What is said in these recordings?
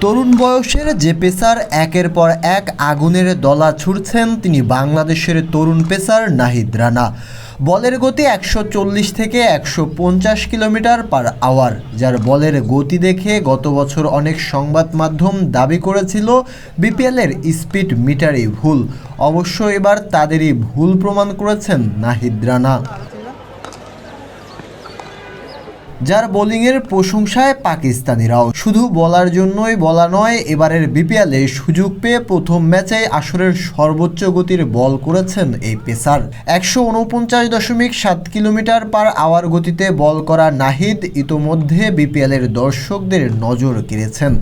তরুণ বয়সের যে পেসার একের পর এক আগুনের দলা ছুড়ছেন তিনি বাংলাদেশের তরুণ পেসার নাহিদ রানা। বলের গতি একশো চল্লিশ থেকে একশো পঞ্চাশ কিলোমিটার পার আওয়ার, যার বলের গতি দেখে গত বছর অনেক সংবাদ মাধ্যম দাবি করেছিল বিপিএলের স্পিড মিটারই ভুল। অবশ্য এবার তাদেরই ভুল প্রমাণ করেছেন নাহিদ রানা। যার বোলিংয়ের প্রশংসায় পাকিস্তানিরাও। শুধু বলার জন্যই বলা নয়, এবারের বিপিএলে সুযোগ পেয়ে প্রথম ম্যাচে আসরের সর্বোচ্চ গতির বল করেছেন এই পেসার। একশো উনপঞ্চাশ দশমিক সাত কিলোমিটার পার আওয়ার গতিতে বল করা নাহিদ ইতোমধ্যে বিপিএলের দর্শকদের নজর কেড়েছেন।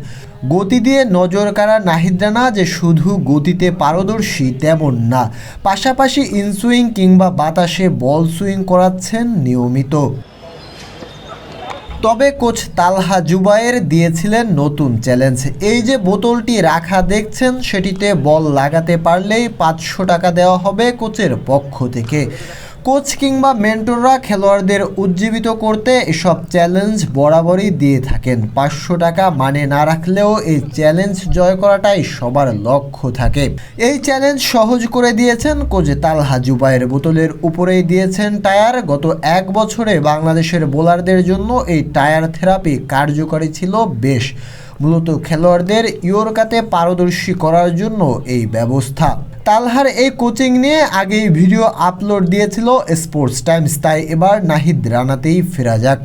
গতি দিয়ে নজর কাড়া নাহিদ রানা যে শুধু গতিতে পারদর্শী তেমন না, পাশাপাশি ইনসুইং কিংবা বাতাসে বল সুইং করাচ্ছেন নিয়মিত। তবে কোচ তালহা জুবায়ের দিয়েছিলেন নতুন চ্যালেঞ্জ। এই যে বোতলটি রাখা দেখছেন, সেটিতে বল লাগাতে পারলেই পাঁচশো টাকা দেওয়া হবে কোচের পক্ষ থেকে। কোচ কিংবা মেন্টররা খেলোয়াড়দের উজ্জীবিত করতে এসব চ্যালেঞ্জ বরাবরই দিয়ে থাকেন। পাঁচশো টাকা মানে না রাখলেও এই চ্যালেঞ্জ জয় করাটাই সবার লক্ষ্য থাকে। এই চ্যালেঞ্জ সহজ করে দিয়েছেন কোচ তালহা জুবাইয়ের বোতলের উপরেই দিয়েছেন টায়ার। গত এক বছরে বাংলাদেশের বোলারদের জন্য এই টায়ার থেরাপি কার্যকরী ছিল বেশ। মূলত খেলোয়াড়দের ইয়র্কাতে পারদর্শী করার জন্য এই ব্যবস্থা। তালহার এই কোচিং নিয়ে আগেই ভিডিও আপলোড দিয়েছিল স্পোর্টস টাইমস। তাই এবার নাহিদ রানাতেই ফেরা যাক।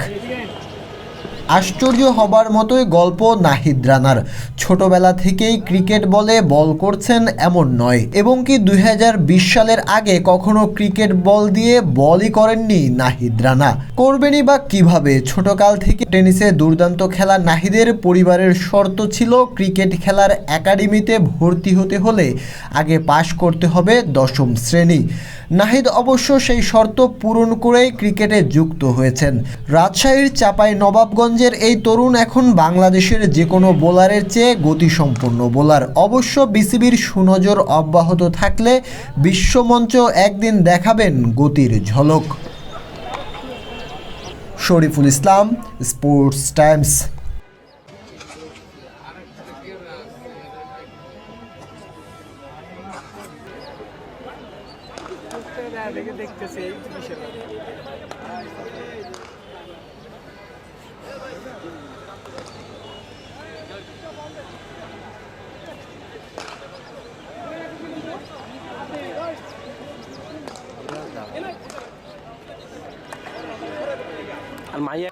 আশ্চর্য হবার মতোই গল্প নাহিদ রানার। ছোটবেলা থেকেই ক্রিকেট বলে বল করছেন এমন নয়। এবং কি দুই হাজার বিশ সালের আগে কখনো ক্রিকেট বল দিয়ে বলই করেননি নাহিদ রানা? করবেনই বা কীভাবে? ছোটকাল থেকে টেনিসে দুর্দান্ত খেলা নাহিদের পরিবারের শর্ত ছিল ক্রিকেট খেলার একাডেমিতে ভর্তি হতে হলে আগে পাশ করতে হবে দশম শ্রেণি। নাহিদ অবশ্য সেই শর্ত পূরণ করেই ক্রিকেটে যুক্ত হয়েছেন। রাজশাহীর চাপাই নবাবগঞ্জের এই তরুণ এখন বাংলাদেশের যে কোনো বোলারের চেয়ে গতিসম্পন্ন বোলার। অবশ্য বিসিবির সুনজর অব্যাহত থাকলে বিশ্বমঞ্চ একদিন দেখাবেন গতির ঝলক। Shoriful Islam, sports times. দেখে দেখতেছি আর মাইয়া